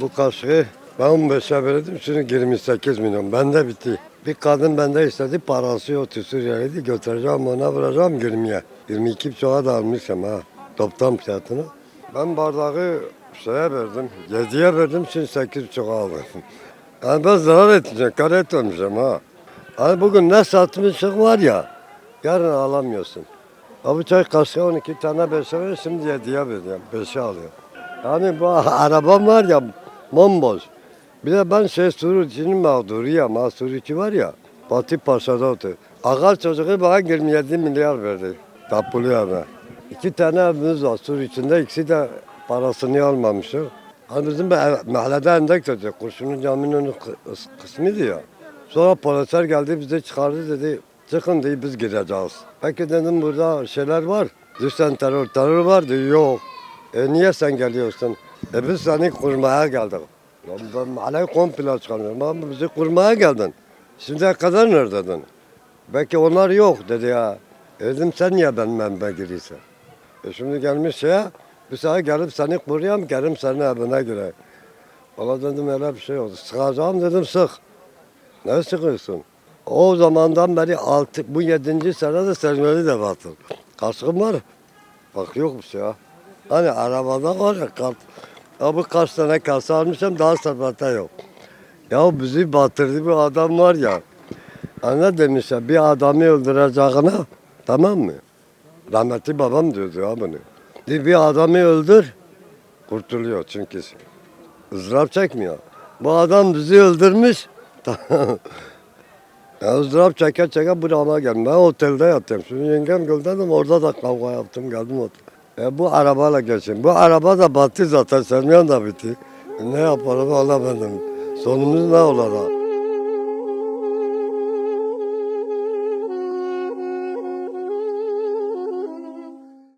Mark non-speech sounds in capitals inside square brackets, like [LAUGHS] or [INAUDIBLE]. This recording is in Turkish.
Bu kaşığı ben 15'e verdim şimdi 28 milyon. Bende bitti. Bir kadın bende istedi parası yok Suriyeliydi götüreceğim ona vereceğim 20'ye. 22 buçuğa da almışım ha toptan fiyatını. Ben bardağı şeye verdim 7'ye verdim şimdi 8 buçuğa aldım. [LAUGHS] Yani ben zarar etmeyeceğim kar etmeyeceğim ha. Hani bugün ne satmışsın var ya yarın alamıyorsun. Abi çay kaşığı 12 tane 5'e ver şimdi 7'ye veriyorum 5'e alıyorum. Yani bu [LAUGHS] arabam var ya bomboş. Bir de ben şey Suriye'nin mağduruyum ha Suriye var ya. Batı Paşa'da oturuyor. Ağa çocuğu bana 27 milyar verdi. Tapulu yana. İki tane evimiz var Suriye içinde. ikisi de parasını almamışlar. Hani bizim mahallede endek dedi. Kurşunun caminin kısmıydı ya. Sonra polisler geldi bizi çıkardı dedi. Çıkın dedi biz gireceğiz. Peki dedim burada şeyler var. Düşen terör, terör var diyor. Yok. E niye sen geliyorsun? E biz seni kurmaya geldik. Ben mahalleyi komple çıkarmıyorum ama bizi kurmaya geldin. Şimdiye kadar neredeydin? Belki onlar yok dedi ya. E dedim sen niye benim evime giriyorsun? E şimdi gelmiş şeye, bir sefer gelip seni koruyayım, gelim senin evine gireyim. Valla dedim öyle bir şey oldu. Sıkacağım dedim sık. Ne sıkıyorsun? O zamandan beri altı, bu yedinci senede sermeli de batır. Kaskım var. Bak yokmuş ya. Hani arabada var ya kart. Ya bu kaç tane kasa almışım daha sepete yok. Ya bizi batırdı bir adam var ya. Ha ne demişler bir adamı öldüreceğine tamam mı? Rahmetli babam diyordu ya bunu. Bir adamı öldür kurtuluyor çünkü ızdırap çekmiyor. Bu adam bizi öldürmüş. [LAUGHS] ya ızdırap çeke çeke burama geldim. Ben otelde yattım. Şimdi yengem gönderdim orada da kavga yaptım geldim otel. E bu arabayla geçin. Bu araba da battı zaten. Sermiyan da bitti. Ne yapalım anlamadım. Sonumuz ne olacak?